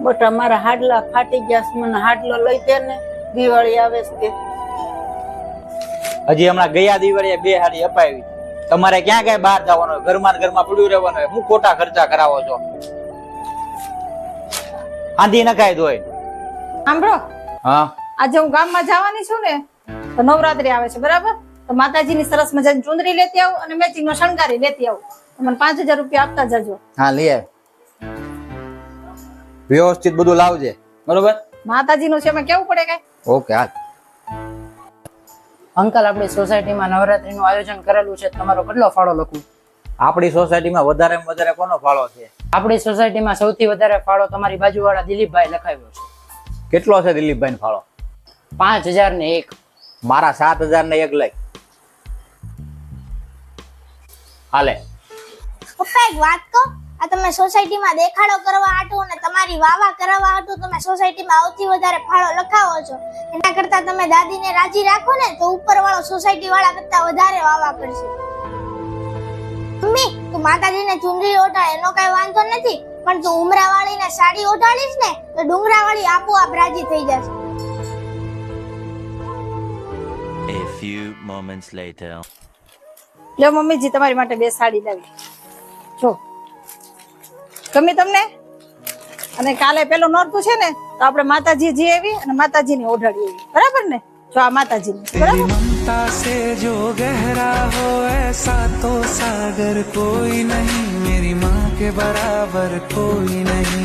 બટા અમારા હાડલા ફાટી ગયા છે. મને હાડલો લઈ દે ને દિવાળી આવે છે હજી હમણાં ગયા દિવાળીએ બે હાડી અપાવી. તમારે ક્યાં ક્યાં બહાર જવાનું હોય? ઘરમાં ઘરમાં પડ્યું રહેવાનું હોય? હું ખોટા ખર્ચા કરાવો છો? આંધી નખાય દોય સાંભળો. હા. આજે હું ગામમાં જવાની છું ને તો નવરાત્રી આવે છે બરાબર? તો માતાજીની સરસ મજાની ચુંદરી લેતી આવું અને મેચિંગનો શણગારી લેતી આવું. મને પાંચ હજાર રૂપિયા આપતા જજો. હા લઈ આવ. વ્યવસ્થિત બધું લાવજે. બરોબર? માતાજીનું છે એમાં કેવું પડે કે ઓકે હાલ. અંકલ આપણી સોસાયટીમાં નવરાત્રીનું આયોજન કરેલું છે તમારો કેટલો ફાળો લખું? આપણી સોસાયટીમાં વધારે વધારે કોનો ફાળો છે? આપણી સોસાયટીમાં સૌથી વધારે ફાળો તમારી બાજુવાળા દિલીપભાઈ લખાવ્યો છે. કેટલો છે દિલીપભાઈ ફાળો? પાંચ હજાર ને એક. મારા સાત હજાર ને એક લઈ. હાલે. પપ્પા એક વાત કહો? આ તમે સોસાયટીમાં દેખાડો કરવા હાટું અને તમારી વાવા કરાવવા હાટું તમે સોસાયટીમાં આવતી વધારે ફાળો લખાવો છો. એના કરતા તમે દાદીને રાજી રાખો ને તો ઉપરવાળો સોસાયટી વાળા કરતા વધારે વાવા કરશે. મમ્મી તું માતાજીને ચુંદડી ઓઢાળ એનો કઈ વાંધો નથી પણ તું ઉમરા વાળીને સાડી ઓઢાડીશ ને તો ડુંગરા વાળી આપોઆપ રાજી થઈ જશે. A few moments later. લો મમ્મીજી તમારી માટે બે સાડી લાવી. જો. ગમી તમને? અને કાલે પેલો નોરતું છે ને, તો આપણે માતાજી જી એવી અને માતાજીની ઓઢાડી એવી બરાબર ને? જો આ માતાજીની. બરાબર? મમતા સે જો ગહરા હો એસા તો સાગર કોઈ નહીં. મેરી માં કે બરાબર કોઈ નહીં.